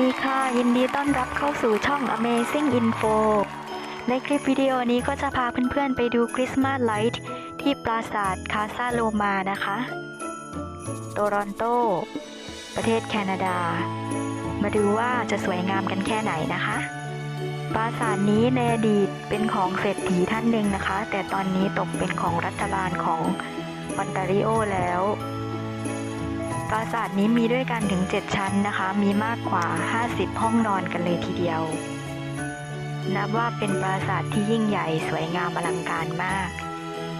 ดีค่ะ ยินดีต้อนรับเข้าสู่ช่อง Amazing Info ในคลิปวิดีโอนี้ก็จะพาเพื่อนๆไปดูคริสต์มาสไลท์ที่ปราสาทคาซาโลมานะคะ โตรอนโต ประเทศแคนาดา มาดูว่าจะสวยงามกันแค่ไหนนะคะ ปราสาทนี้ในอดีตเป็นของเศรษฐีท่านหนึ่งนะคะ แต่ตอนนี้ตกเป็นของรัฐบาลของออนตาริโอแล้ว ปราสาทนี้มีด้วยกันถึง 7 ชั้นนะคะ มีมากกว่า 50 ห้องนอนกันเลยทีเดียว นับว่าเป็นปราสาทที่ยิ่งใหญ่สวยงามอลังการมาก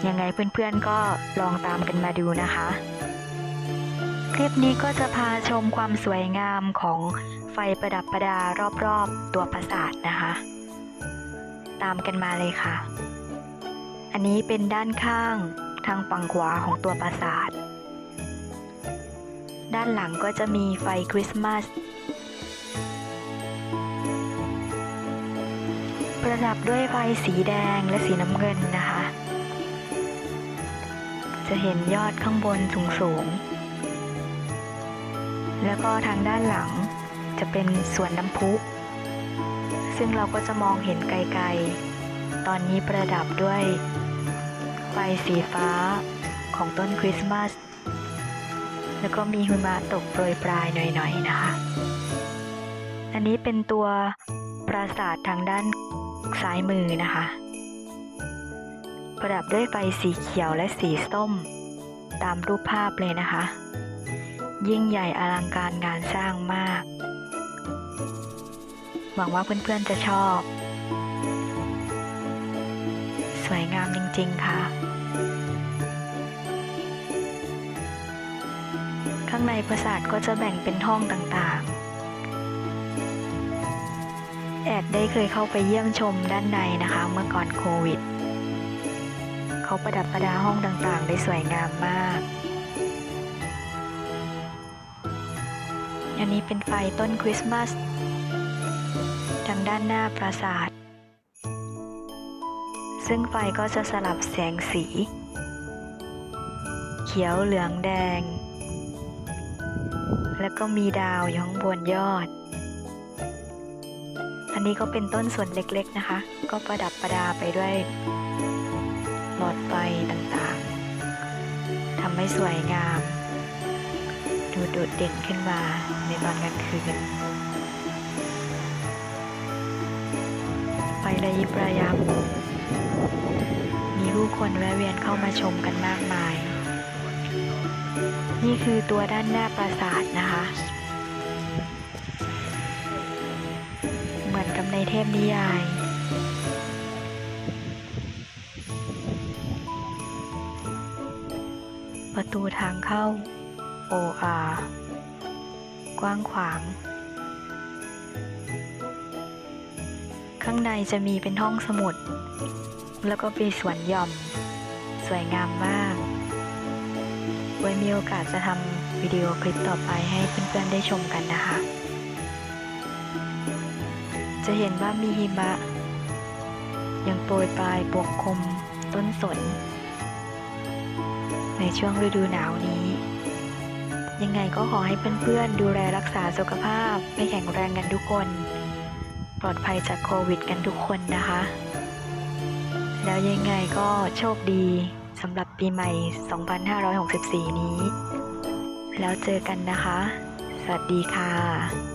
ยังไงเพื่อนๆก็ลองตามกันมาดูนะคะ คลิปนี้ก็จะพาชมความสวยงามของไฟประดับประดารอบๆ ตัวปราสาทนะคะ ตามกันมาเลยค่ะ อันนี้เป็นด้านข้างทางฝั่งขวาของตัวปราสาท ด้านหลังก็จะมีไฟคริสต์มาส ประดับด้วยไฟสีแดงและสีน้ำเงินนะคะ จะเห็นยอดข้างบนสูงๆแล้วก็ทางด้านหลังจะเป็นสวนน้ำพุ ซึ่งเราก็จะมองเห็นไกลๆ ตอนนี้ประดับด้วยไฟสีฟ้าของต้นคริสต์มาส แล้วก็มีหิมะตกโปรยปลายหน่อยๆนะคะ อันนี้เป็นตัวปราสาททางด้านซ้ายมือนะคะ ประดับด้วยไฟสีเขียวและสีส้ม ตามรูปภาพเลยนะคะ ยิ่งใหญ่อลังการงานสร้างมาก หวังว่าเพื่อนๆจะชอบ สวยงามจริงๆค่ะ ข้างในปราสาทก็จะแบ่งเป็นห้องต่างๆ แอดได้เคยเข้าไปเยี่ยมชมด้านในนะคะ เมื่อก่อนโควิด เขาประดับประดาห้องต่างๆ ได้สวยงามมาก อันนี้เป็นไฟต้นคริสต์มาสทางด้านหน้าปราสาท ซึ่งไฟก็จะสลับแสงสี เขียวเหลืองแดง แล้วก็มีดาวอยู่ข้างบนยอด อันนี้ก็เป็นต้นส่วนเล็กๆนะคะ ก็ประดับประดาไปด้วยหลอดไฟต่างๆทำให้สวยงาม ดูโดดเด่นขึ้นมาในตอนกลางคืนไฟระยิบระยับ มีผู้คนแวะเวียนเข้ามาชมกันมากมาย นี่คือตัวด้านหน้าปราสาทนะคะ เหมือนกับในเทพนิยาย ประตูทางเข้าโออากว้างขวาง ข้างในจะมีเป็นห้องสมุด แล้วก็เป็นสวนหย่อม สวยงามมาก ไว้มีโอกาสจะทำวิดีโอคลิปต่อไปให้เพื่อนๆได้ชมกันนะคะ จะเห็นว่ามีหิมะ ยังโปรยปลายปกคลุมต้นสน ในช่วงฤดูหนาวนี้ ยังไงก็ขอให้เพื่อนๆดูแลรักษาสุขภาพให้แข็งแรงกันทุกคน ปลอดภัยจากโควิดกันทุกคนนะคะ แล้วยังไงก็โชคดี สำหรับปีใหม่ 2564 นี้ แล้วเจอกันนะคะ สวัสดีค่ะ